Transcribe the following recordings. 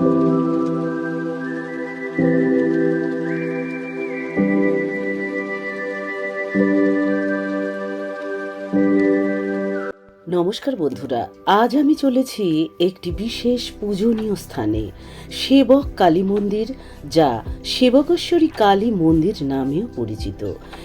Música নমস্কার বন্ধুরা, আজ আমি চলেছি একটি বিশেষ পূজনীয় স্থানে, সেবক কালী মন্দির, যা সেবকেশ্বরী কালী মন্দির নামেও পরিচিত।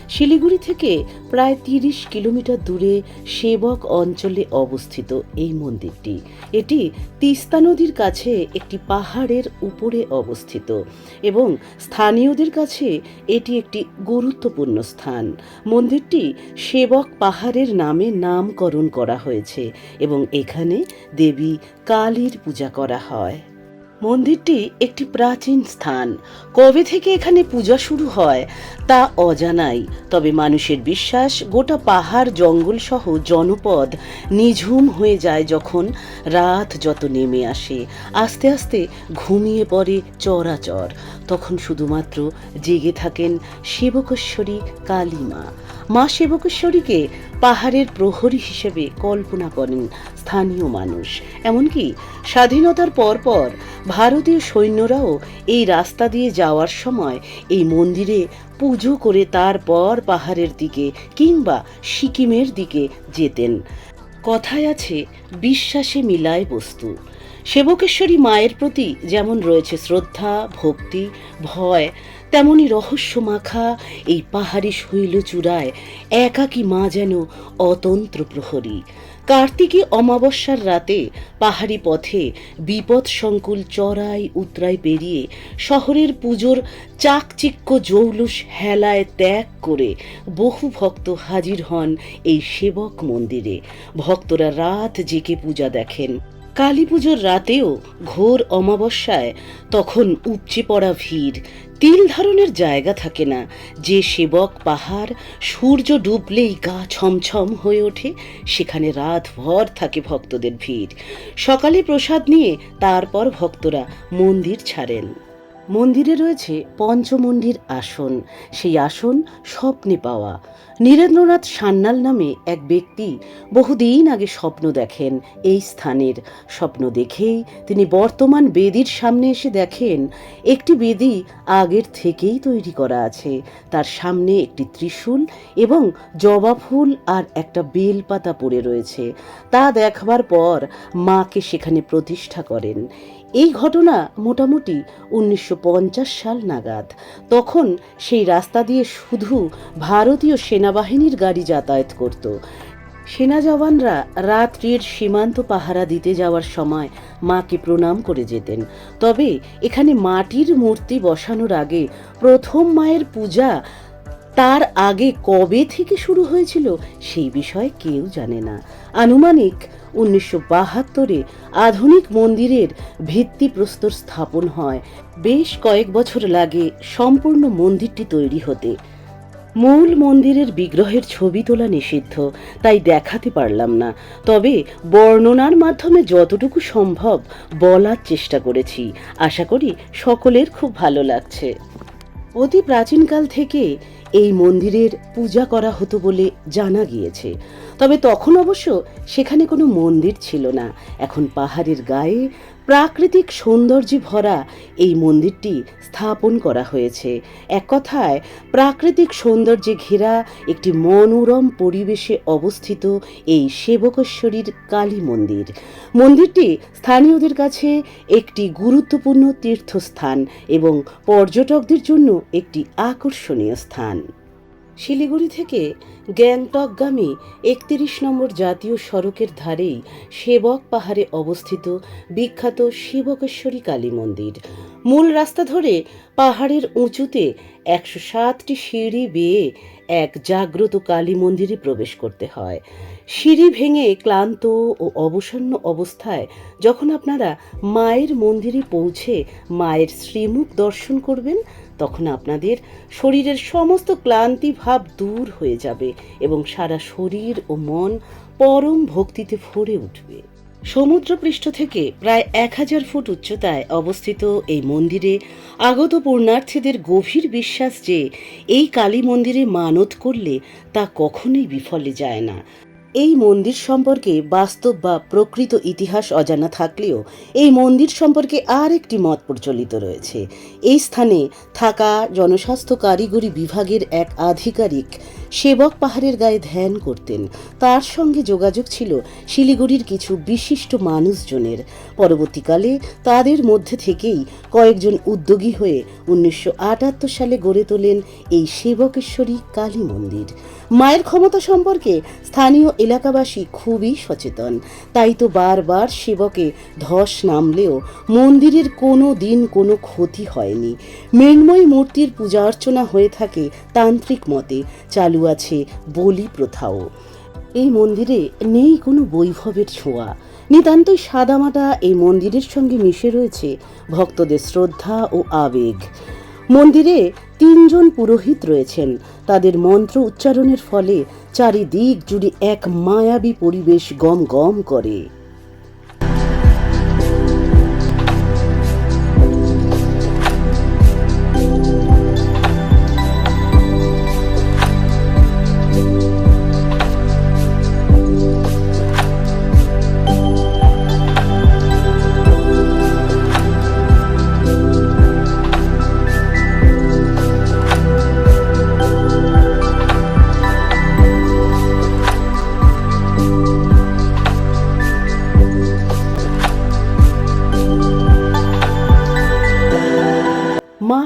শিলিগুড়ি থেকে প্রায় তিরিশ কিলোমিটার দূরে সেবক অঞ্চলে অবস্থিত এই মন্দিরটি। এটি তিস্তা নদীর কাছে একটি পাহাড়ের উপরে অবস্থিত এবং স্থানীয়দের কাছে এটি একটি গুরুত্বপূর্ণ স্থান। মন্দিরটি সেবক পাহাড়ের নামে নামকরণ করা হয়েছে। এবং এখানে দেবী কালীর পূজা করা হয়। মন্দিরটি একটি প্রাচীন স্থান। কবে থেকে এখানে পূজা শুরু হয় তা অজানাই, তবে মানুষের বিশ্বাস গোটা পাহাড় জঙ্গল সহ জনপদ নিঝুম হয়ে যায় যখন রাত যত নেমে আসে। আস্তে আস্তে ঘুমিয়ে পড়ে চরাচর। তখন শুধুমাত্র জেগে থাকেন সেবকেশ্বরী কালী মা। মা সেবকেশ্বরীকে পাহাড়ের প্রহরী হিসেবে কল্পনা করেন স্থানীয় মানুষ। এমনকি স্বাধীনতার পরপর ভারতীয় সৈন্যরাও এই রাস্তা দিয়ে যাওয়ার সময় এই মন্দিরে পুজো করে তারপর পাহাড়ের দিকে কিংবা সিকিমের দিকে যেতেন। কথায় আছে, বিশ্বাসে মিলায় বস্তু। সেবকেশ্বরী মায়ের প্রতি যেমন রয়েছে শ্রদ্ধা, ভক্তি, ভয়, তেমনি রহস্য মাখা এই পাহাড়ি শৈলচূড়ায় একাকী মা যেন অতন্ত্র প্রহরী। কার্তিকী অমাবস্যার রাতে পাহাড়ি পথে বিপদ সংকুল চড়াই উতরাই পেরিয়ে শহরের পুজোর চাকচিক্য জৌলুস হেলায় ত্যাগ করে বহু ভক্ত হাজির হন এই সেবক মন্দিরে। ভক্তরা রাত জেগে পূজা দেখেন। কালী পুজোর রাতেও ঘোর অমাবস্যায় তখন উপচে পড়া ভিড়। তিল ধারণের জায়গা থাকে না। যে সেবক পাহাড়, সূর্য ডুবলেই গা ছমছম হয়ে ওঠে, সেখানে রাত ভর থাকে ভক্তদের ভিড়। সকালে প্রসাদ নিয়ে তারপর ভক্তরা মন্দির ছাড়েন। মন্দিরে রয়েছে পঞ্চমন্দির আসন। সেই আসন স্বপ্নে পাওয়া। নীরেন্দ্রনাথ সান্যাল নামে এক ব্যক্তি বহুদিন আগে স্বপ্ন দেখেন এই স্থানের। স্বপ্ন দেখেই তিনি বর্তমান বেদির সামনে এসে দেখেন, একটি বেদি আগের থেকেই তৈরি করা আছে। তার সামনে একটি ত্রিশূল এবং জবা ফুল আর একটা বেলপাতা পড়ে রয়েছে। তা দেখবার পর মাকে সেখানে প্রতিষ্ঠা করেন। এই ঘটনা মোটামুটি উনিশশো পঞ্চাশ সাল নাগাদ। তখন সেই রাস্তা দিয়ে শুধু ভারতীয় সেনাবাহিনীর গাড়ি যাতায়াত করত। সেনা জওয়ানরা রাত্রির সীমান্ত পাহারা দিতে যাওয়ার সময় মাকে প্রণাম করে যেতেন। তবে এখানে মাটির মূর্তি বসানোর আগে প্রথম মায়ের পূজা তার আগে কবে থেকে শুরু হয়েছিল সেই বিষয়ে কেউ জানে না। আনুমানিক উনিশশো বাহাত্তরে আধুনিক মন্দিরের ভিত্তিপ্রস্তর স্থাপন হয়। বেশ কয়েক বছর লাগে সম্পূর্ণ মন্দিরটি তৈরি হতে। মূল মন্দিরের বিগ্রহের ছবি তোলা নিষিদ্ধ, তাই দেখাতে পারলাম না। তবে বর্ণনার মাধ্যমে যতটুকু সম্ভব বলার চেষ্টা করেছি। আশা করি সকলের খুব ভালো লাগছে। অতি প্রাচীনকাল থেকে এই মন্দিরের পূজা করা হতো বলে জানা গিয়েছে। তবে তখন অবশ্য সেখানে কোনো মন্দির ছিল না। এখন পাহাড়ের গায়ে প্রাকৃতিক সৌন্দর্যে ভরা এই মন্দিরটি স্থাপন করা হয়েছে। এক কথায়, প্রাকৃতিক সৌন্দর্যে ঘেরা একটি মনোরম পরিবেশে অবস্থিত এই সেবকেশ্বরীর কালী মন্দির। মন্দিরটি স্থানীয়দের কাছে একটি গুরুত্বপূর্ণ তীর্থস্থান এবং পর্যটকদের জন্য একটি আকর্ষণীয় স্থান। শিলিগুড়ি থেকে গ্যাংটকগামী একত্রিশ নম্বর জাতীয় সড়কের ধারেই সেবক পাহাড়ে অবস্থিত বিখ্যাত শিবকেশ্বরী কালী মন্দির। মূল রাস্তা ধরে পাহাড়ের উঁচুতে একশো সাতটি সিঁড়ি বেয়ে এক জাগ্রত কালী মন্দিরে প্রবেশ করতে হয়। সিঁড়ি ভেঙে ক্লান্ত ও অবসন্ন অবস্থায় যখন আপনারা মায়ের মন্দিরে পৌঁছে মায়ের শ্রীমুখ দর্শন করবেন তখন আপনাদের শরীরের সমস্ত ক্লান্তি ভাব দূর হয়ে যাবে এবং সারা শরীর ও মন পরম ভক্তিতে ভরে উঠবে। সমুদ্রপৃষ্ঠ থেকে প্রায় এক হাজার ফুট উচ্চতায় অবস্থিত এই মন্দিরে আগত পূর্ণার্থীদের গভীর বিশ্বাস যে এই কালী মন্দিরে মানত করলে তা কখনোই বিফলে যায় না। এই মন্দির সম্পর্কে বাস্তব বা প্রকৃত ইতিহাস অজানা থাকলেও এই মন্দির সম্পর্কে আর একটি মত প্রচলিত রয়েছে। এই স্থানে থাকা জনস্বাস্থ্য কারিগরি বিভাগের এক আধিকারিক সেবক পাহাড়ের গায়ে ধ্যান করতেন। তার সঙ্গে যোগাযোগ ছিল শিলিগুড়ির কিছু বিশিষ্ট মানুষজনের। পরবর্তীকালে তাদের মধ্যে থেকেই কয়েকজন উদ্যোগী হয়ে উনিশশো আটাত্তর সালে গড়ে তোলেন এই সেবকেশ্বরী কালী মন্দির। মায়ের ক্ষমতা সম্পর্কে স্থানীয় এলাকাবাসী খুবই সচেতন। তাই তো বারবার সেবকে ধস নামলেও মন্দিরের কোনো দিন কোনো ক্ষতি হয়নি। মৃন্ময় মূর্তির পূজা অর্চনা হয়ে থাকে তান্ত্রিক মতে। চালু আছে বলি প্রথাও। এই মন্দিরে নেই কোনো বৈভবের ছোঁয়া। নিতান্তই সাদামাটা এই মন্দিরের সঙ্গে মিশে রয়েছে ভক্তদের শ্রদ্ধা ও আবেগ। মন্দিরে তিনজন পুরোহিত রয়েছেন। তাদের মন্ত্র উচ্চারণের ফলে চারিদিক জুড়ে এক মায়াবী পরিবেশ গম গম করে।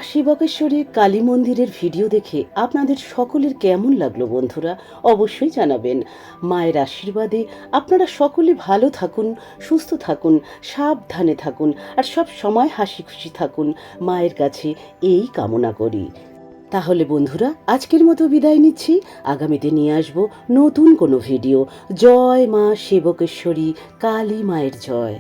মা শিবকেশ্বরী কালী মন্দিরের ভিডিও দেখে আপনাদের সকলের কেমন লাগল বন্ধুরা অবশ্যই জানাবেন। মায়ের আশীর্বাদে আপনারা সকলে ভালো থাকুন, সুস্থ থাকুন, সাবধানে থাকুন আর সব সময় হাসি খুশি থাকুন। মায়ের কাছে এই কামনা করি। তাহলে বন্ধুরা, আজকের মতো বিদায় নিচ্ছি। আগামীতে নিয়ে আসব নতুন কোনো ভিডিও। জয় মা সেবকেশ্বরী কালী মায়ের জয়।